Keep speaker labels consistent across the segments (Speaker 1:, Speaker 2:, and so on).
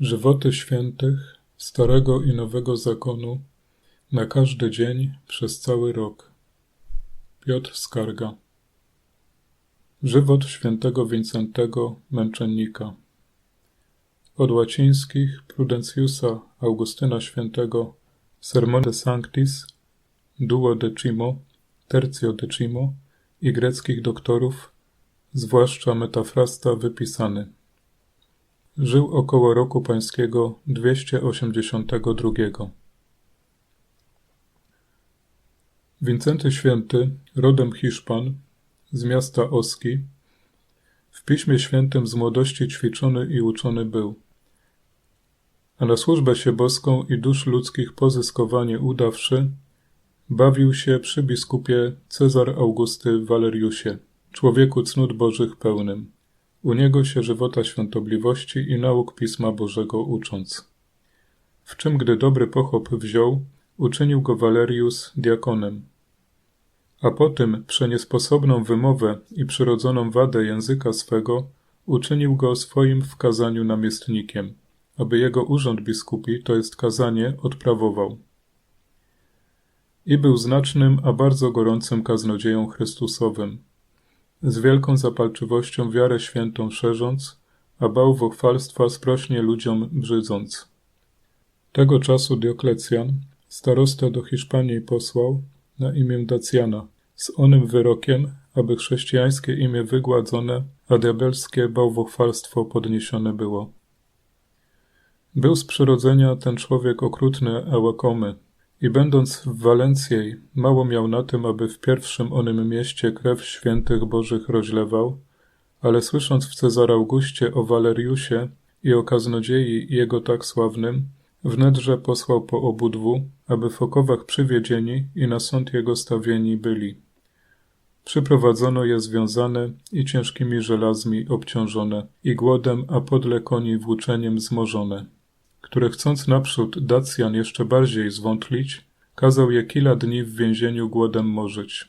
Speaker 1: Żywoty świętych Starego i Nowego Zakonu na każdy dzień przez cały rok. Piotr Skarga Żywot świętego Wincentego, męczennika Od łacińskich Prudenciusa Augustyna Świętego Sermon de Sanctis Duo decimo, Tercio decimo i greckich doktorów, zwłaszcza metafrasta wypisany. Żył około roku pańskiego 282. Wincenty Święty, rodem Hiszpan, z miasta Oski, w Piśmie Świętym z młodości ćwiczony i uczony był. A na służbę się boską i dusz ludzkich pozyskowanie udawszy, bawił się przy biskupie Cezar Augusty Waleriusie, człowieku cnót bożych pełnym u niego się żywota świątobliwości i nauk Pisma Bożego ucząc. W czym gdy dobry pochop wziął, uczynił go Valerius diakonem. A potem przeniesposobną wymowę i przyrodzoną wadę języka swego uczynił go swoim w kazaniu namiestnikiem, aby jego urząd biskupi, to jest kazanie, odprawował. I był znacznym, a bardzo gorącym kaznodzieją Chrystusowym, z wielką zapalczywością wiarę świętą szerząc, a bałwochwalstwa sprośnie ludziom brzydząc. Tego czasu Dioklecjan starostę do Hiszpanii posłał na imię Dacjana, z onym wyrokiem, aby chrześcijańskie imię wygładzone, a diabelskie bałwochwalstwo podniesione było. Był z przyrodzenia ten człowiek okrutny, a łakomy, i będąc w Walencjej, mało miał na tym, aby w pierwszym onym mieście krew świętych bożych rozlewał, ale słysząc w Cezar Augustie o Waleriusie i o kaznodziei jego tak sławnym, wnedrze posłał po obudwu, aby w okowach przywiedzieni i na sąd jego stawieni byli. Przyprowadzono je związane i ciężkimi żelazmi obciążone, i głodem, a podle koni włóczeniem zmożone które chcąc naprzód Dacjan jeszcze bardziej zwątlić, kazał je kilka dni w więzieniu głodem morzyć.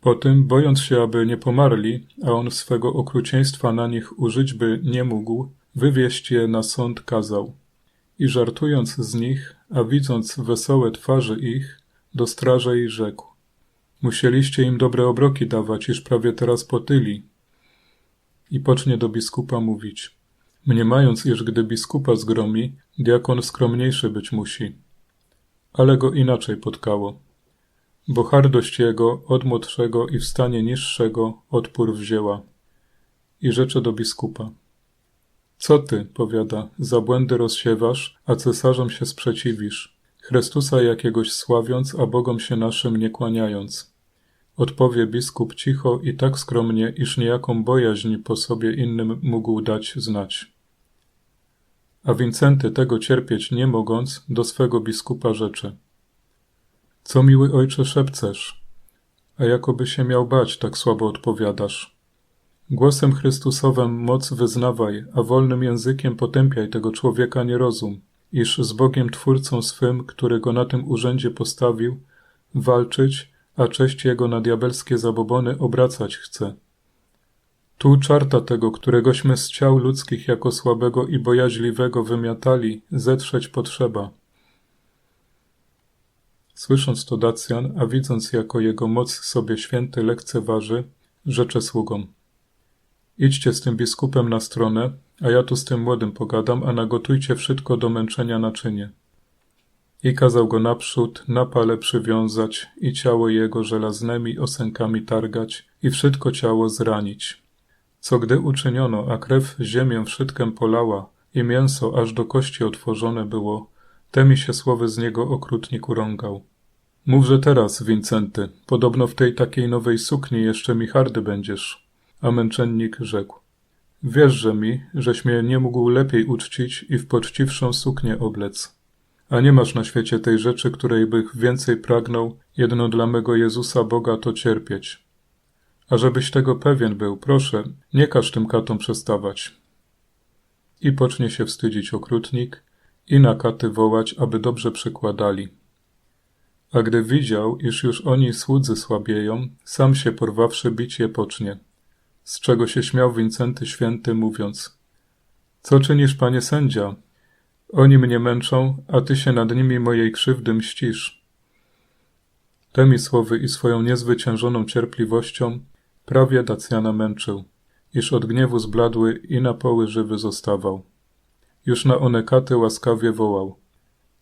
Speaker 1: Potem, bojąc się, aby nie pomarli, a on swego okrucieństwa na nich użyć by nie mógł, wywieźć je na sąd kazał. I żartując z nich, a widząc wesołe twarze ich, do straży rzekł. Musieliście im dobre obroki dawać, iż prawie teraz potyli, i pocznie do biskupa mówić. Mniemając, iż gdy biskupa zgromi, diakon skromniejszy być musi. Ale go inaczej potkało. Bo hardość jego od młodszego i w stanie niższego odpór wzięła. I rzecze do biskupa. Co ty, powiada, za błędy rozsiewasz, a cesarzom się sprzeciwisz, Chrystusa jakiegoś sławiąc, a Bogom się naszym nie kłaniając. Odpowie biskup cicho i tak skromnie, iż niejaką bojaźń po sobie innym mógł dać znać. A Wincenty tego cierpieć nie mogąc, do swego biskupa rzeczy. Co miły ojcze szepcesz? A jakoby się miał bać, tak słabo odpowiadasz. Głosem Chrystusowym moc wyznawaj, a wolnym językiem potępiaj tego człowieka nierozum, iż z Bogiem Twórcą swym, który go na tym urzędzie postawił, walczyć, a cześć jego na diabelskie zabobony obracać chce. Tu czarta tego, któregośmy z ciał ludzkich jako słabego i bojaźliwego wymiatali, zetrzeć potrzeba. Słysząc to Dacjan, a widząc jako jego moc sobie święty lekceważy, rzecze sługom. Idźcie z tym biskupem na stronę, a ja tu z tym młodym pogadam, a nagotujcie wszystko do męczenia naczynie. I kazał go naprzód na pale przywiązać i ciało jego żelaznymi osękami targać i wszystko ciało zranić. Co gdy uczyniono, a krew ziemię wszystkem polała i mięso aż do kości otworzone było, temi się słowy z niego okrutnik urągał. Mówże teraz, Wincenty, podobno w tej takiej nowej sukni jeszcze mi hardy będziesz. A męczennik rzekł. Wierzże mi, żeś mnie nie mógł lepiej uczcić i w poczciwszą suknię oblec a nie masz na świecie tej rzeczy, której bych więcej pragnął, jedno dla mego Jezusa Boga to cierpieć. A żebyś tego pewien był, proszę, nie każ tym katom przestawać. I pocznie się wstydzić okrutnik i na katy wołać, aby dobrze przykładali. A gdy widział, iż już oni słudzy słabieją, sam się porwawszy bić je pocznie. z czego się śmiał Wincenty Święty, mówiąc Co czynisz, panie sędzia? Oni mnie męczą, a ty się nad nimi mojej krzywdy mścisz. Temi słowy i swoją niezwyciężoną cierpliwością prawie Dacjana męczył, iż od gniewu zbladły i na poły żywy zostawał. Już na one katy łaskawie wołał.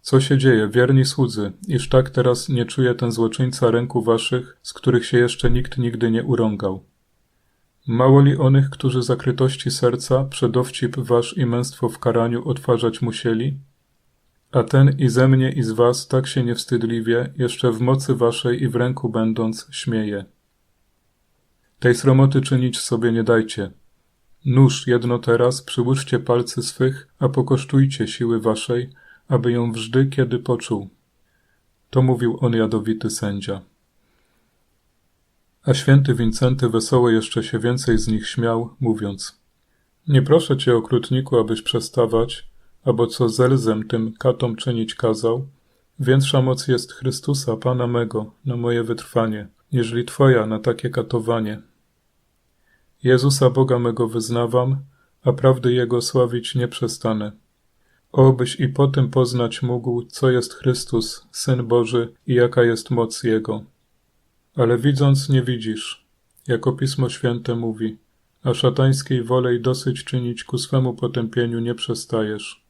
Speaker 1: Co się dzieje, wierni słudzy, iż tak teraz nie czuje ten złoczyńca ręku waszych, z których się jeszcze nikt nigdy nie urągał. Mało li onych, którzy zakrytości serca przedowcip wasz i męstwo w karaniu odtwarzać musieli? A ten i ze mnie i z was tak się niewstydliwie, jeszcze w mocy waszej i w ręku będąc, śmieje. Tej sromoty czynić sobie nie dajcie. Nóż jedno teraz, przyłóżcie palcy swych, a pokosztujcie siły waszej, aby ją wżdy kiedy poczuł. To mówił on jadowity sędzia. A święty Wincenty wesoło jeszcze się więcej z nich śmiał, mówiąc Nie proszę cię, okrutniku, abyś przestawać, albo co zelzem tym katom czynić kazał, większa moc jest Chrystusa, Pana mego, na moje wytrwanie, niżeli Twoja na takie katowanie. Jezusa Boga mego wyznawam, a prawdy Jego sławić nie przestanę. Obyś i po tym poznać mógł, co jest Chrystus, Syn Boży i jaka jest moc Jego. Ale widząc nie widzisz, jako Pismo Święte mówi, a szatańskiej wolej dosyć czynić ku swemu potępieniu nie przestajesz.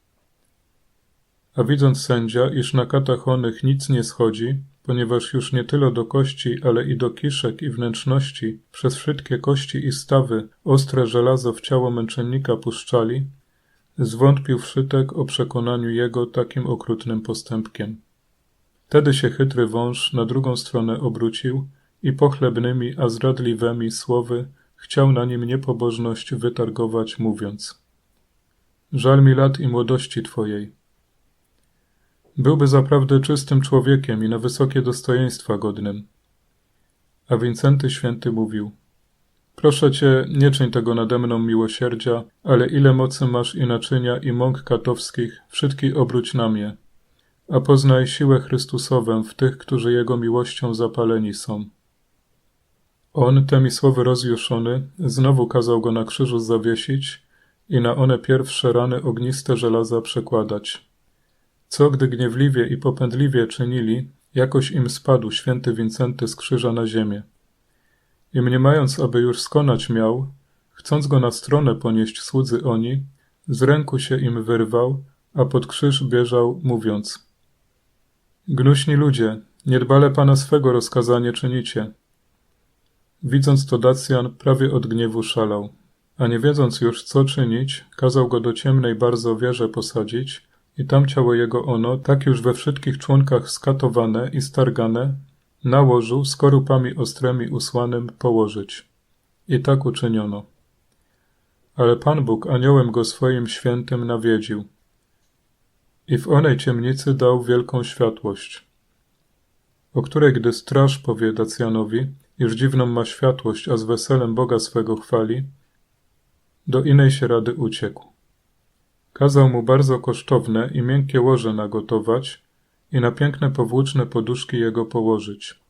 Speaker 1: A widząc sędzia, iż na katach onych nic nie schodzi, ponieważ już nie tyle do kości, ale i do kiszek i wnętrzności, przez wszystkie kości i stawy, ostre żelazo w ciało męczennika puszczali, zwątpił wszytek o przekonaniu jego takim okrutnym postępkiem. Wtedy się chytry wąż na drugą stronę obrócił i pochlebnymi, a zdradliwymi słowy chciał na nim niepobożność wytargować, mówiąc Żal mi lat i młodości twojej. Byłby zaprawdę czystym człowiekiem i na wysokie dostojeństwa godnym. A Wincenty Święty mówił Proszę cię, nie czyń tego nade mną miłosierdzia, ale ile mocy masz i naczynia i mąk katowskich, wszystki obróć na mnie, a poznaj siłę Chrystusową w tych, którzy Jego miłością zapaleni są. On, temi słowy rozjuszony, znowu kazał go na krzyżu zawiesić i na one pierwsze rany ogniste żelaza przekładać. Co gdy gniewliwie i popędliwie czynili, jakoś im spadł święty Wincenty z krzyża na ziemię. I mniemając, aby już skonać miał, chcąc go na stronę ponieść słudzy oni, z ręku się im wyrwał, a pod krzyż bieżał, mówiąc Gnuśni ludzie, niedbale Pana swego rozkazanie czynicie. Widząc to Dacjan prawie od gniewu szalał, a nie wiedząc już co czynić, kazał go do ciemnej bardzo wieże posadzić i tam ciało jego ono, tak już we wszystkich członkach skatowane i stargane, na łożu skorupami ostrymi usłanym położyć. I tak uczyniono. Ale Pan Bóg aniołem go swoim świętym nawiedził. I w onej ciemnicy dał wielką światłość, o której gdy straż powie Dacjanowi, iż dziwną ma światłość, a z weselem Boga swego chwali, do innej się rady uciekł. Kazał mu bardzo kosztowne i miękkie łoże nagotować i na piękne powłóczne poduszki jego położyć.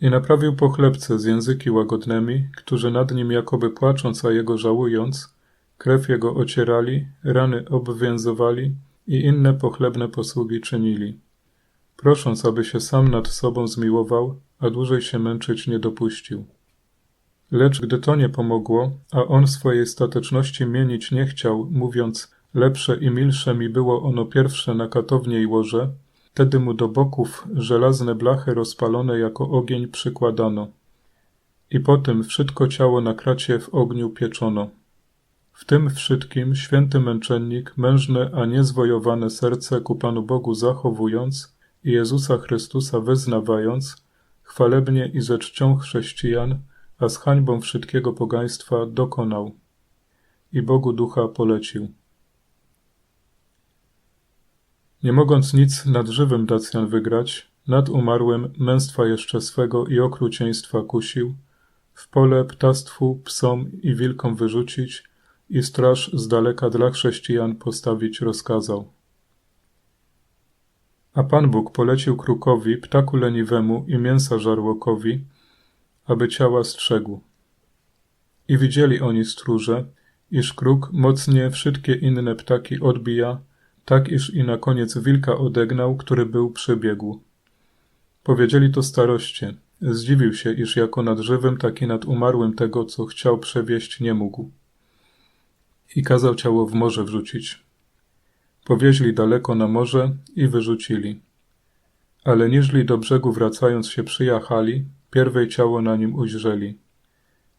Speaker 1: I naprawił pochlebce z języki łagodnymi, którzy nad nim jakoby płacząc, a jego żałując, krew jego ocierali, rany obwiązowali i inne pochlebne posługi czynili, prosząc, aby się sam nad sobą zmiłował, a dłużej się męczyć nie dopuścił. Lecz gdy to nie pomogło, a on swojej stateczności mienić nie chciał, mówiąc, lepsze i milsze mi było ono pierwsze na katownie i łoże, wtedy mu do boków żelazne blachy rozpalone jako ogień przykładano. I potem wszystko ciało na kracie w ogniu pieczono. W tym wszystkim święty męczennik, mężne, a niezwojowane serce ku Panu Bogu zachowując i Jezusa Chrystusa wyznawając, chwalebnie i ze czcią chrześcijan, a z hańbą wszystkiego pogaństwa dokonał. I Bogu ducha polecił. Nie mogąc nic nad żywym Dacjan wygrać, nad umarłym męstwa jeszcze swego i okrucieństwa kusił, w pole ptastwu, psom i wilkom wyrzucić i straż z daleka dla chrześcijan postawić rozkazał. A Pan Bóg polecił krukowi, ptaku leniwemu i mięsa żarłokowi, aby ciała strzegł. I widzieli oni stróże, iż kruk mocnie wszystkie inne ptaki odbija, tak iż i na koniec wilka odegnał, który był przybiegł. Powiedzieli to staroście. Zdziwił się, iż jako nad żywym, tak i nad umarłym tego, co chciał przewieźć, nie mógł. I kazał ciało w morze wrzucić. Powieźli daleko na morze i wyrzucili. Ale niżli do brzegu wracając się przyjachali, pierwej ciało na nim ujrzeli.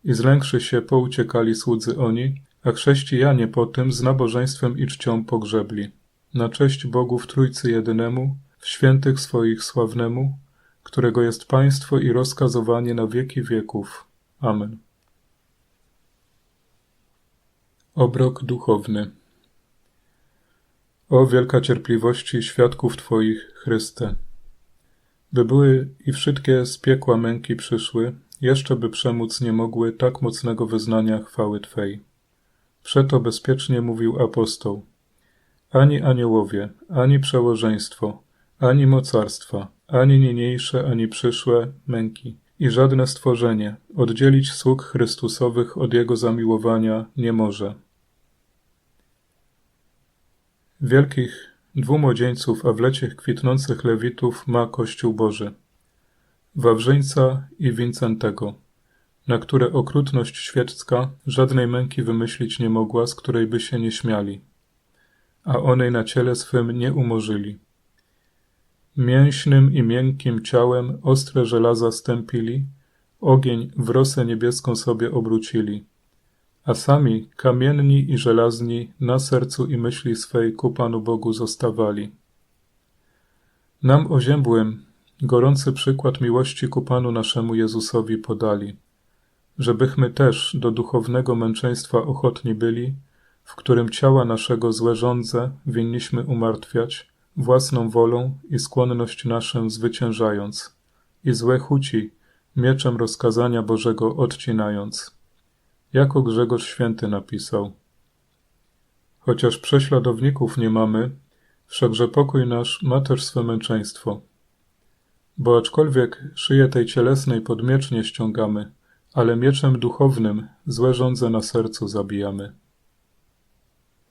Speaker 1: I zlększy się pouciekali słudzy oni, a chrześcijanie po tym z nabożeństwem i czcią pogrzebli. Na cześć Bogu w Trójcy Jedynemu, w świętych swoich sławnemu, którego jest państwo i rozkazowanie na wieki wieków. Amen. Obrok duchowny O wielka cierpliwości świadków Twoich, Chryste! By były i wszystkie z piekła męki przyszły, jeszcze by przemóc nie mogły tak mocnego wyznania chwały Twej. Przeto bezpiecznie mówił apostoł. Ani aniołowie, ani przełożeństwo, ani mocarstwa, ani niniejsze, ani przyszłe męki i żadne stworzenie oddzielić sług Chrystusowych od Jego zamiłowania nie może. Wielkich dwu młodzieńców, a w leciech kwitnących lewitów ma Kościół Boży. Wawrzyńca i Wincentego, na które okrutność świecka żadnej męki wymyślić nie mogła, z której by się nie śmiali, a onej na ciele swym nie umorzyli. Mięśnym i miękkim ciałem ostre żelaza stępili, ogień w rosę niebieską sobie obrócili, a sami kamienni i żelazni na sercu i myśli swej ku Panu Bogu zostawali. Nam oziębłym gorący przykład miłości ku Panu naszemu Jezusowi podali, żebychmy też do duchownego męczeństwa ochotni byli, w którym ciała naszego złe żądze winniśmy umartwiać, własną wolą i skłonność naszą zwyciężając, i złe chuci mieczem rozkazania Bożego odcinając. Jako Grzegorz Święty napisał. Chociaż prześladowników nie mamy, wszakże pokój nasz ma też swe męczeństwo. Bo aczkolwiek szyję tej cielesnej pod miecz nie ściągamy, ale mieczem duchownym złe żądze na sercu zabijamy.